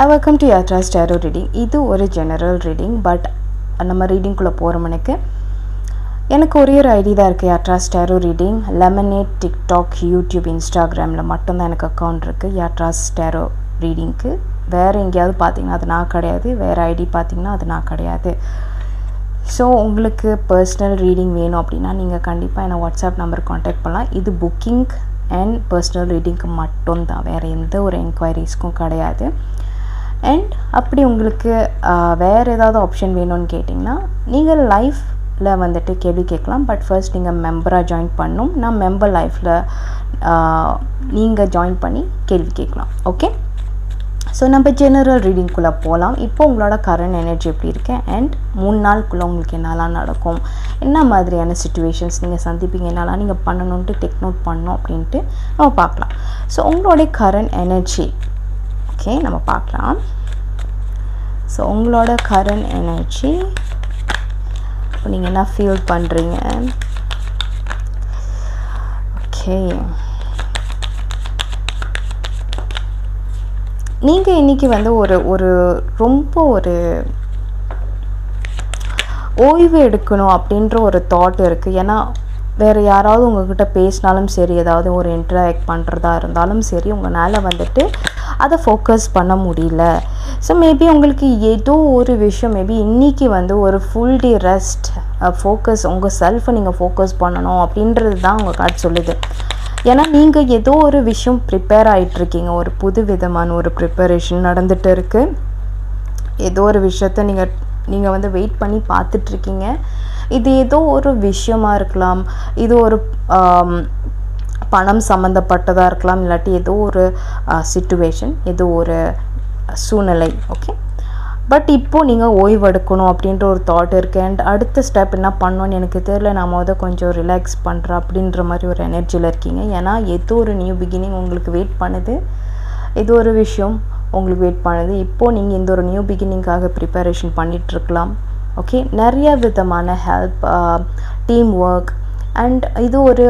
I welcome to Yatra ஸ்டேரோ reading இது ஒரு ஜெனரல் ரீடிங் பட் நம்ம ரீடிங்குள்ளே போகிறோமனுக்கு எனக்கு. ஒரே ஒரு ஐடி தான் இருக்குது யாத்ரா ஸ்டேரோ ரீடிங் லெமனேட் டிக்டாக் யூடியூப் இன்ஸ்டாகிராமில் மட்டும்தான் எனக்கு அக்கௌண்ட் இருக்குது யாத்ரா ஸ்டேரோ ரீடிங்க்கு வேறு எங்கேயாவது பார்த்தீங்கன்னா அது நான் கிடையாது வேறு ஐடி பார்த்தீங்கன்னா அது நான் கிடையாது. ஸோ உங்களுக்கு பர்சனல் ரீடிங் வேணும் அப்படின்னா நீங்கள் கண்டிப்பாக என்னை வாட்ஸ்அப் நம்பர் காண்டாக்ட் பண்ணலாம். இது புக்கிங் அண்ட் பர்சனல் ரீடிங்க்கு மட்டும்தான் வேறு எந்த ஒரு என்கொயரிஸ்க்கும் கிடையாது. அண்ட் அப்படி உங்களுக்கு வேறு ஏதாவது ஆப்ஷன் வேணும்னு கேட்டிங்கன்னா நீங்கள் லைஃப்பில் வந்துட்டு கேள்வி கேட்கலாம். பட் ஃபர்ஸ்ட் நீங்கள் மெம்பராக ஜாயின் பண்ணணும் நான் மெம்பர் லைஃப்பில் நீங்கள் ஜாயின் பண்ணி கேள்வி கேட்கலாம். ஓகே ஸோ நம்ம ஜெனரல் ரீடிங்குள்ளே போகலாம் இப்போ உங்களோட கரண்ட் எனர்ஜி எப்படி இருக்கு? அண்ட் மூணு நாளுக்குள்ளே உங்களுக்கு என்னெல்லாம் நடக்கும்? என்ன மாதிரியான சுச்சுவேஷன்ஸ் நீங்கள் சந்திப்பீங்க? என்னெல்லாம் நீங்கள் பண்ணணுன்ட்டு டெக் நோட் பண்ணணும் அப்படின்ட்டு நம்ம பார்க்கலாம். ஸோ உங்களுடைய கரண்ட் எனர்ஜி ஓகே நம்ம பார்க்கலாம். ஸோ உங்களோட கரண்ட் எனர்ஜி இப்போ நீங்கள் என்ன ஃபீல் பண்ணுறீங்க ஓகே நீங்கள் இன்றைக்கி வந்து ஒரு ஒரு ரொம்ப ஒரு ஓய்வு எடுக்கணும் அப்படின்ற ஒரு தாட் இருக்குது ஏன்னா வேறு யாராவது உங்ககிட்ட பேசினாலும் சரி ஏதாவது ஒரு இன்ட்ராக்ட் பண்ணுறதா இருந்தாலும் சரி உங்களால் வந்துட்டு அதை ஃபோக்கஸ் பண்ண முடியல. ஸோ மேபி உங்களுக்கு ஏதோ ஒரு விஷயம் மேபி இன்றைக்கி வந்து ஒரு ஃபுல் டே ரெஸ்ட் ஃபோக்கஸ் உங்கள் செல்ஃபை நீங்கள் ஃபோக்கஸ் பண்ணணும் அப்படின்றது தான் உங்கள் கார்டு சொல்லுது. ஏன்னா நீங்கள் ஏதோ ஒரு விஷயம் ப்ரிப்பேர் ஆகிட்டுருக்கீங்க ஒரு புது விதமான ஒரு ப்ரிப்பரேஷன் நடந்துகிட்டு இருக்குது ஏதோ ஒரு விஷயத்த நீங்கள் நீங்கள் வந்து வெயிட் பண்ணி பார்த்துட்ருக்கீங்க இது ஏதோ ஒரு விஷயமா இருக்கலாம். இது ஒரு பணம் சம்மந்தப்பட்டதாக இருக்கலாம் இல்லாட்டி ஏதோ ஒரு சுச்சுவேஷன் ஏதோ ஒரு சூழ்நிலை ஓகே பட் இப்போது நீங்கள் ஓய்வெடுக்கணும் அப்படின்ற ஒரு தாட் இருக்குது அண்ட் அடுத்த ஸ்டெப் என்ன பண்ணணும்னு எனக்கு தெரியல. நான் மொதல் கொஞ்சம் ரிலாக்ஸ் பண்ணுறேன் அப்படின்ற மாதிரி ஒரு எனர்ஜியில் இருக்கீங்க. ஏன்னா ஏதோ ஒரு நியூ பிகினிங் உங்களுக்கு வெயிட் பண்ணுது. ஏதோ ஒரு விஷயம் உங்களுக்கு வெயிட் பண்ணுது. இப்போது நீங்கள் இந்த ஒரு நியூ பிகினிங்காக ப்ரிப்பரேஷன் பண்ணிகிட்ருக்கலாம் ஓகே நிறைய விதமான ஹெல்ப் டீம் ஒர்க் அண்ட் இது ஒரு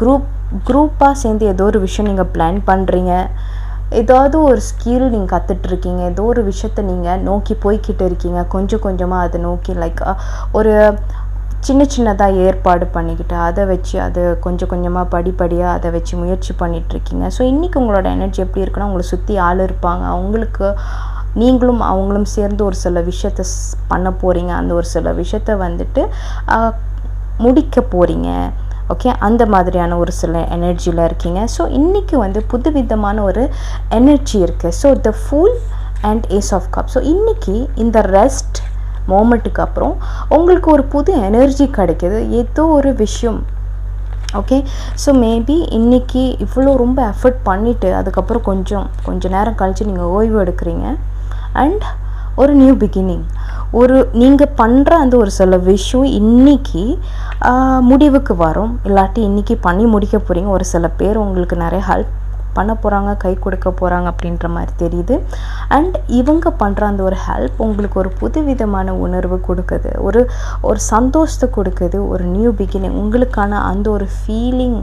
குரூப் குரூப்பாக சேர்ந்து ஏதோ ஒரு விஷயம் நீங்கள் பிளான் பண்ணுறீங்க ஏதாவது ஒரு ஸ்கில் நீங்கள் கற்றுட்ருக்கீங்க ஏதோ ஒரு விஷயத்த நீங்கள் நோக்கி போய்கிட்டு இருக்கீங்க. கொஞ்சம் கொஞ்சமாக அதை நோக்கி லைக் ஒரு சின்ன சின்னதாக ஏற்பாடு பண்ணிக்கிட்டு அதை வச்சு அதை கொஞ்சம் கொஞ்சமாக படிப்படியாக அதை வச்சு முயற்சி பண்ணிகிட்ருக்கீங்க ஸோ இன்றைக்கி உங்களோட எனர்ஜி எப்படி இருக்குன்னா உங்களை சுற்றி ஆள் இருப்பாங்க. அவங்களுக்கு நீங்களும் அவங்களும் சேர்ந்து ஒரு சில விஷயத்த பண்ண போகிறீங்க அந்த ஒரு சில விஷயத்த வந்துட்டு முடிக்க போகிறீங்க ஓகே அந்த மாதிரியான ஒரு சில எனர்ஜியில் இருக்கீங்க. ஸோ இன்றைக்கி வந்து புதுவிதமான ஒரு எனர்ஜி இருக்குது so the fool and ace of cups so இன்றைக்கி இந்த ரெஸ்ட் மோமெண்ட்டுக்கு அப்புறம் உங்களுக்கு ஒரு புது எனர்ஜி கிடைக்கிது. ஏதோ ஒரு விஷயம். ஓகே ஸோ மேபி இன்றைக்கி இவ்வளோ ரொம்ப எஃபர்ட் பண்ணிவிட்டு அதுக்கப்புறம் கொஞ்சம் கொஞ்சம் நேரம் கழித்து நீங்கள் ஓய்வு எடுக்கிறீங்க. அண்ட் ஒரு நியூ பிகினிங் ஒரு நீங்கள் பண்ணுற அந்த ஒரு சில விஷயம் இன்றைக்கி முடிவுக்கு வரும். இல்லாட்டி இன்றைக்கி பண்ணி முடிக்க போகிறீங்க ஒரு சில பேர் உங்களுக்கு நிறைய ஹெல்ப் பண்ண போகிறாங்க கை கொடுக்க போகிறாங்க அப்படின்ற மாதிரி தெரியுது. அண்ட் இவங்க பண்ணுற அந்த ஒரு ஹெல்ப் உங்களுக்கு ஒரு புது விதமான உணர்வு கொடுக்குது. ஒரு ஒரு சந்தோஷத்தை கொடுக்குது. ஒரு நியூ பிகினிங் உங்களுக்கான அந்த ஒரு ஃபீலிங்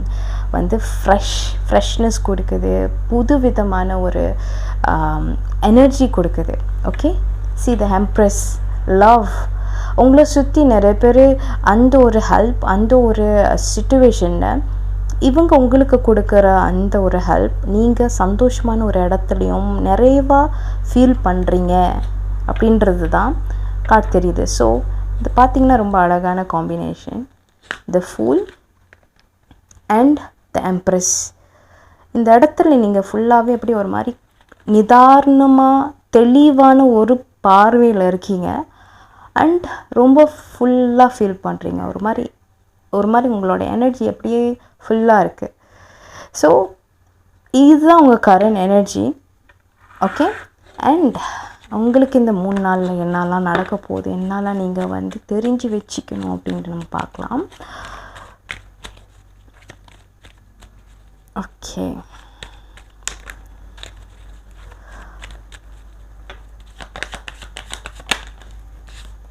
வந்து ஃப்ரெஷ் ஃப்ரெஷ்னஸ் கொடுக்குது. புது விதமான ஒரு எனர்ஜி கொடுக்குது. Okay see the empress love உங்களை சுற்றி நிறைய பேர் அந்த ஒரு ஹெல்ப் அந்த ஒரு சுச்சுவேஷனில் இவங்க உங்களுக்கு கொடுக்குற அந்த ஒரு ஹெல்ப் நீங்கள் சந்தோஷமான ஒரு இடத்துலையும் நிறைவாக ஃபீல் பண்ணுறீங்க அப்படின்றது தான் காட் தெரியுது. ஸோ இது பார்த்திங்கன்னா ரொம்ப அழகான combination the fool and the empress இந்த இடத்துல நீங்கள் ஃபுல்லாகவே எப்படி ஒரு மாதிரி நிதாரணமாக தெளிவான ஒரு பார்வையில் இருக்கீங்க அண்ட் ரொம்ப ஃபுல்லாக ஃபீல் பண்ணுறீங்க ஒரு மாதிரி ஒரு மாதிரி உங்களோட எனர்ஜி அப்படியே ஃபுல்லாக இருக்குது ஸோ இதுதான் உங்கள் கரண்ட் எனர்ஜி ஓகே அண்ட் உங்களுக்கு இந்த மூணு நாளில் என்னெல்லாம் நடக்க போகுது என்னெல்லாம் நீங்கள் வந்து தெரிஞ்சு வச்சுக்கணும் அப்படின்ட்டு நம்ம பார்க்கலாம். ஓகே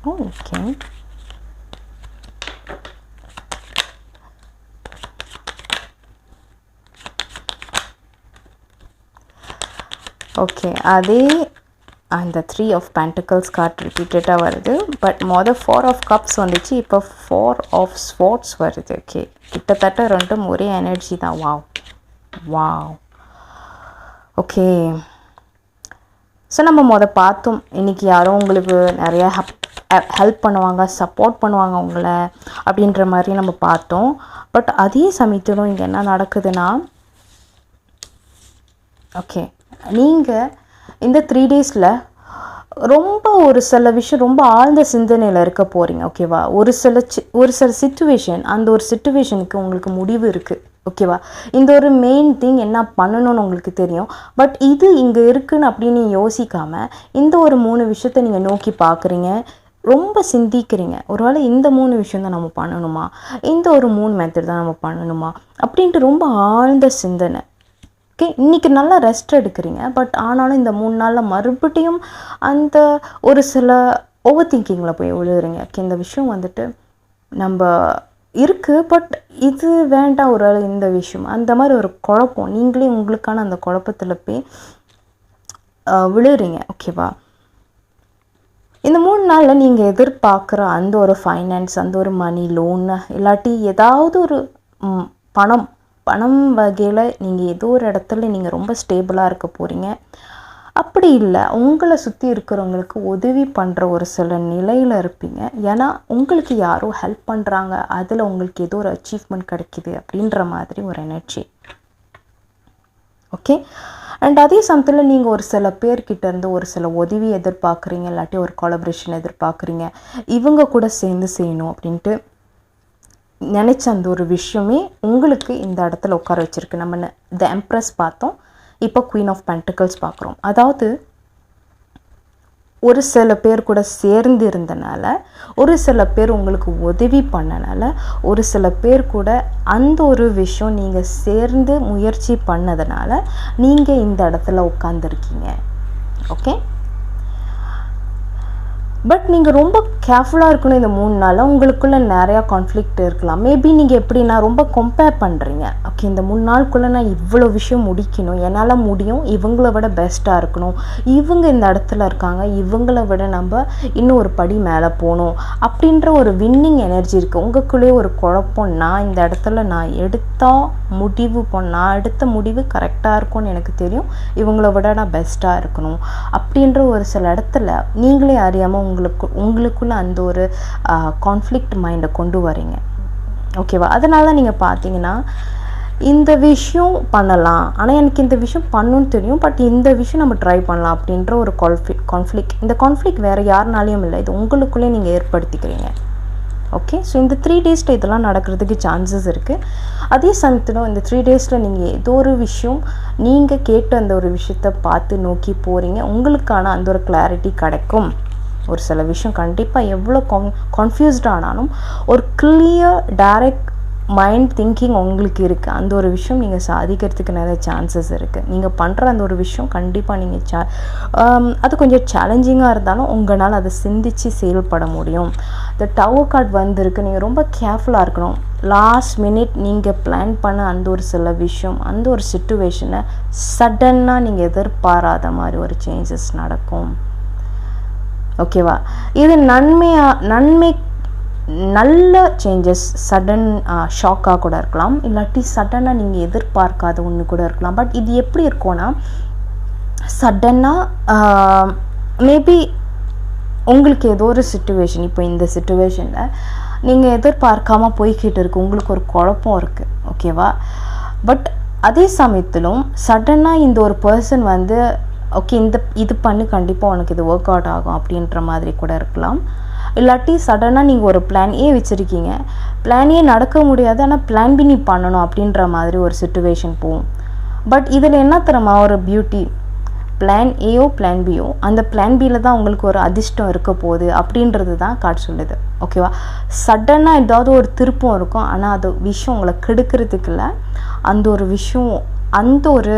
Oh, ஓகே ஓகே அதே அந்த த்ரீ ஆஃப் pentacles கார்ட் ரிப்பீட்டடாக வருது பட் மொதல் ஃபோர் ஆஃப் கப்ஸ் வந்துச்சு இப்போ ஃபோர் ஆஃப் ஸ்போர்ட்ஸ் வருது ஓகே கிட்டத்தட்ட ரெண்டும் ஒரே எனர்ஜி தான் வாவ் வாவ் ஓகே ஸோ நம்ம மொதல் பார்த்தோம். இன்றைக்கி யாரோ உங்களுக்கு நிறையா ஹப் ஹெல்ப் பண்ணுவாங்க சப்போர்ட் பண்ணுவாங்க அவங்கள அப்படின்ற மாதிரி நம்ம பார்த்தோம். பட் அதே சமயத்திலும் இங்கே என்ன நடக்குதுன்னா ஓகே நீங்கள் இந்த த்ரீ டேஸில் ரொம்ப ஒரு சில விஷயம் ரொம்ப ஆழ்ந்த சிந்தனையில் இருக்க போகிறீங்க ஓகேவா ஒரு சில சி- ஒரு சில சுச்சுவேஷன் அந்த ஒரு சுச்சுவேஷனுக்கு உங்களுக்கு முடிவு இருக்குது ஓகேவா இந்த ஒரு மெயின் திங் என்ன பண்ணணும்னு உங்களுக்கு தெரியும். பட் இது இங்கே இருக்குன்னு அப்படின்னு யோசிக்காமல் இந்த ஒரு மூணு விஷயத்த நீங்கள் நோக்கி பார்க்குறீங்க. ரொம்ப சிந்திக்கிறீங்க. ஒருவேளை இந்த மூணு விஷயம் தான் நம்ம பண்ணணுமா? இந்த ஒரு மூணு மெத்தட் தான் நம்ம பண்ணணுமா? அப்படின்ட்டு ரொம்ப ஆழ்ந்த சிந்தனை. ஓகே இன்றைக்கி நல்லா ரெஸ்ட் எடுக்கிறீங்க. பட் ஆனாலும் இந்த மூணு நாளில் மறுபடியும் அந்த ஒரு சில ஓவர் திங்கிங்கில் போய் விழுகிறீங்க ஓகே இந்த விஷயம் வந்துட்டு நம்ம இருக்குது பட் இது வேண்டாம். ஒரு ஆள் இந்த விஷயம். அந்த மாதிரி ஒரு குழப்பம். நீங்களே உங்களுக்கான அந்த குழப்பத்தில் போய் விழுறீங்க. ஓகேவா இந்த மூணு நாளில் நீங்கள் எதிர்பார்க்குற அந்த ஒரு ஃபைனான்ஸ் அந்த ஒரு மணி லோன் இல்லாட்டி ஏதாவது ஒரு பணம் பணம் வகையில் நீங்கள் ஏதோ ஒரு இடத்துல நீங்கள் ரொம்ப ஸ்டேபிளாக இருக்க போகிறீங்க அப்படி இல்லை உங்களை சுற்றி இருக்கிறவங்களுக்கு உதவி பண்ணுற ஒரு சில நிலையில் இருப்பீங்க. ஏன்னா உங்களுக்கு யாரோ ஹெல்ப் பண்ணுறாங்க அதில் உங்களுக்கு ஏதோ ஒரு அச்சீவ்மெண்ட் கிடைக்கிது அப்படின்ற மாதிரி ஒரு எனர்ஜி ஓகே அண்ட் அதே சமயத்தில் நீங்கள் ஒரு சில பேர்கிட்ட இருந்து ஒரு சில உதவி எதிர்பார்க்குறீங்க இல்லாட்டி ஒரு கொலபரேஷன் எதிர்பார்க்குறீங்க இவங்க கூட சேர்ந்து செய்யணும் அப்படின்ட்டு நினச்ச அந்த ஒரு விஷயமே உங்களுக்கு இந்த இடத்துல உட்கார வச்சிருக்கு. நம்ம த எம்ப்ரஸ் பார்த்தோம். இப்போ குவீன் ஆஃப் பென்டிக்கல்ஸ் பார்க்குறோம். அதாவது ஒரு சில பேர் கூட சேர்ந்து இருந்தனால ஒரு சில பேர் உங்களுக்கு உதவி பண்ணனால ஒரு சில பேர் கூட அந்த ஒரு விஷயம் நீங்கள் சேர்ந்து முயற்சி பண்ணதுனால நீங்கள் இந்த இடத்துல உட்காந்துருக்கீங்க ஓகே பட் நீங்கள் ரொம்ப கேர்ஃபுல்லாக இருக்கணும் இந்த மூணு நாளில். உங்களுக்குள்ளே நிறையா கான்ஃப்ளிக்ட் இருக்கலாம். மேபி நீங்கள் எப்படின்னா ரொம்ப கம்பேர் பண்ணுறீங்க ஓகே இந்த மூணு நாளுக்குள்ளே நான் இவ்வளோ விஷயம் முடிக்கணும். என்னால் முடியும். இவங்கள விட பெஸ்ட்டாக இருக்கணும். இவங்க இந்த இடத்துல இருக்காங்க. இவங்கள விட நம்ம இன்னும் ஒரு படி மேலே போகணும். அப்படின்ற ஒரு வின்னிங் எனர்ஜி இருக்குது உங்களுக்குள்ளேயே ஒரு குழப்பம் நான் இந்த இடத்துல நான் எடுத்தால் முடிவு பண்ண நான் எடுத்த முடிவு கரெக்டாக இருக்கும்னு எனக்கு தெரியும். இவங்கள விட நான் பெஸ்ட்டாக இருக்கணும். அப்படின்ற ஒரு சில இடத்துல நீங்களே அறியாமல் உங்களுக்கு உங்களுக்குள்ள அந்த ஒரு கான்ஃப்ளிக்ட் மைண்டை கொண்டு வரீங்க. ஓகேவா அதனால தான் நீங்கள் பார்த்தீங்கன்னா இந்த விஷயம் பண்ணலாம். ஆனால் எனக்கு இந்த விஷயம் பண்ணுன்னு தெரியும். பட் இந்த விஷயம் நம்ம ட்ரை பண்ணலாம் அப்படின்ற ஒரு கான்ஃப்ளிக் கான்ஃப்ளிக் இந்த கான்ஃப்ளிக் வேறு யாருனாலையும் இல்லை. இது உங்களுக்குள்ளே நீங்கள் ஏற்படுத்திக்கிறீங்க. ஓகே ஸோ இந்த த்ரீ டேஸில் இதெல்லாம் நடக்கிறதுக்கு சான்சஸ் இருக்குது அதே சமயத்தில் இந்த த்ரீ டேஸில் நீங்கள் ஏதோ ஒரு விஷயம் நீங்கள் கேட்ட அந்த ஒரு விஷயத்தை பார்த்து நோக்கி போகிறீங்க உங்களுக்கான அந்த ஒரு கிளாரிட்டி கிடைக்கும். ஒரு சில விஷயம் கண்டிப்பாக எவ்வளோ கான் கன்ஃபியூஸ்ட் ஆனாலும் ஒரு கிளியர் டைரக்ட் மைண்ட் திங்கிங் உங்களுக்கு இருக்குது அந்த ஒரு விஷயம் நீங்கள் சாதிக்கிறதுக்கு நிறைய சான்சஸ் இருக்குது நீங்கள் பண்ணுற அந்த ஒரு விஷயம் கண்டிப்பாக நீங்கள் சா அது கொஞ்சம் சேலஞ்சிங்காக இருந்தாலும் உங்களால் அதை சிந்தித்து செயல்பட முடியும். இந்த டவர் கார்டு வந்திருக்கு. நீங்கள் ரொம்ப கேர்ஃபுல்லாக இருக்கணும். லாஸ்ட் மினிட் நீங்கள் பிளான் பண்ண அந்த ஒரு சில விஷயம் அந்த ஒரு சுச்சுவேஷனை சடன்னாக நீங்கள் எதிர்பாராத மாதிரி ஒரு சேஞ்சஸ் நடக்கும். ஓகேவா இது நன்மையாக நன்மை நல்ல சேஞ்சஸ் சடன் ஷாக்காக கூட இருக்கலாம். இல்லாட்டி சடனாக நீங்கள் எதிர்பார்க்காத ஒன்று கூட இருக்கலாம். பட் இது எப்படி இருக்கும்னா சடனாக மேபி உங்களுக்கு ஏதோ ஒரு சுச்சுவேஷன் இப்போ இந்த சுச்சுவேஷனில் நீங்கள் எதிர்பார்க்காம போய்கிட்டு இருக்கு. உங்களுக்கு ஒரு குழப்பம் இருக்குது ஓகேவா பட் அதே சமயத்திலும் சடனாக இந்த ஒரு பர்சன் வந்து ஓகே இந்த இது பண்ணி கண்டிப்பாக உனக்கு இது ஒர்க் அவுட் ஆகும் அப்படின்ற மாதிரி கூட இருக்கலாம். இல்லாட்டி சடனாக நீங்கள் ஒரு பிளான் ஏ வச்சுருக்கீங்க. பிளான் ஏ நடக்க முடியாது ஆனால் பிளான் பி நீ பண்ணணும் அப்படின்ற மாதிரி ஒரு சுச்சுவேஷன் போகும். பட் இதில் என்ன தரமா ஒரு பியூட்டி பிளான் ஏயோ பிளான் பியோ அந்த பிளான் பியில் தான் உங்களுக்கு ஒரு அதிர்ஷ்டம் இருக்க போகுது அப்படின்றது தான் காட்டு சொல்லுது. ஓகேவா சடனாக ஏதாவது ஒரு திருப்பம் இருக்கும் ஆனால் அது விஷயம் உங்களை கெடுக்கிறதுக்கு இல்லை. அந்த ஒரு விஷயம் அந்த ஒரு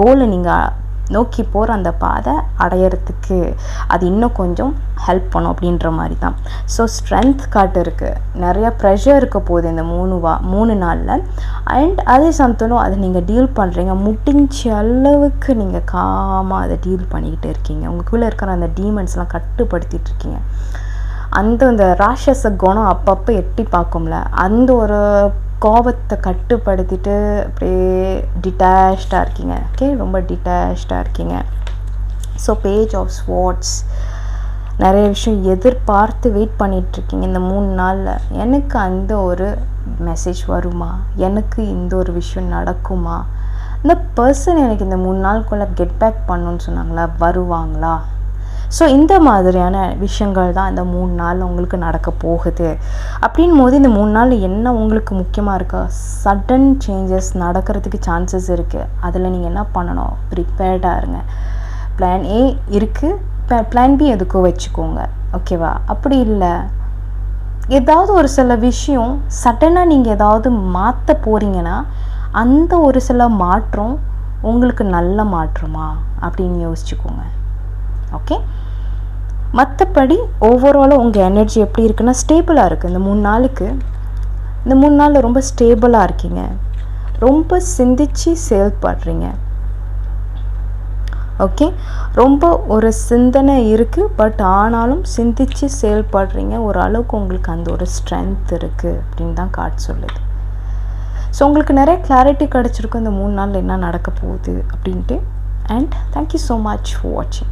கோலை நீங்கள் நோக்கி போகிற அந்த பாதை அடையிறதுக்கு அது இன்னும் கொஞ்சம் ஹெல்ப் பண்ணும் அப்படின்ற மாதிரி தான் ஸோ ஸ்ட்ரென்த் காட்டு இருக்குது நிறையா ப்ரெஷர் இருக்க போகுது இந்த மூணு வா மூணு நாளில். அண்ட் அதே சமத்தனும் அதை நீங்கள் டீல் பண்ணுறீங்க முடிஞ்ச அளவுக்கு நீங்கள் காமாக அதை டீல் பண்ணிக்கிட்டு இருக்கீங்க. உங்களுக்குள்ளே இருக்கிற அந்த டீமன்ஸ்லாம் கட்டுப்படுத்திட்டு இருக்கீங்க. அந்த அந்த ராட்சச குணம் அப்பப்போ எட்டி பார்க்கும்ல. அந்த ஒரு கோபத்தை கட்டுப்படுத்திட்டு அப்படியே டிட்டாச்சாக இருக்கீங்க. ஓகே ரொம்ப டிட்டாச்சாக இருக்கீங்க. ஸோ பேஜ் ஆஃப் ஸ்வாட்ஸ் நிறைய விஷயம் எதிர்பார்த்து வெயிட் பண்ணிகிட்ருக்கீங்க இந்த மூணு நாளில். எனக்கு அந்த ஒரு மெசேஜ் வருமா? எனக்கு இந்த ஒரு விஷயம் நடக்குமா? இந்த பர்சன் எனக்கு இந்த மூணு நாளுக்குள்ளே கெட் பேக் பண்ணணுன்னு சொன்னாங்களா? வருவாங்களா? ஸோ இந்த மாதிரியான விஷயங்கள் தான் இந்த மூணு நாள் உங்களுக்கு நடக்க போகுது. அப்படின் போது இந்த மூணு நாள் என்ன உங்களுக்கு முக்கியமாக இருக்கா? சடன் சேஞ்சஸ் நடக்கிறதுக்கு சான்சஸ் இருக்குது அதில் நீங்கள் என்ன பண்ணணும்? ப்ரிப்பேர்டாக இருங்க. பிளான் ஏ இருக்குது பிளான் பி எதுக்கோ வச்சுக்கோங்க. ஓகேவா அப்படி இல்லை. ஏதாவது ஒரு சில விஷயம் சடனாக நீங்கள் ஏதாவது மாற்ற போகிறீங்கன்னா அந்த ஒரு சில மாற்றம் உங்களுக்கு நல்ல மாற்றமா? அப்படின்னு யோசிச்சுக்கோங்க. ஓகே மற்றபடி ஓவராலாக உங்கள் எனர்ஜி எப்படி இருக்குன்னா ஸ்டேபிளாக இருக்குது இந்த மூணு நாளுக்கு இந்த மூணு நாளில் ரொம்ப ஸ்டேபிளாக இருக்கீங்க. ரொம்ப சிந்திச்சு செயல்படுறீங்க. ஓகே ரொம்ப ஒரு சிந்தனை இருக்குது பட் ஆனாலும் சிந்திச்சு செயல்படுறீங்க. ஓரளவுக்கு உங்களுக்கு அந்த ஒரு ஸ்ட்ரென்த் இருக்குது அப்படின்னு தான் காட் சொல்லுது. ஸோ உங்களுக்கு நிறைய கிளாரிட்டி கிடச்சிருக்கும் இந்த மூணு நாளில் என்ன நடக்க போகுது அப்படின்ட்டு. And thank you so much for வாட்சிங்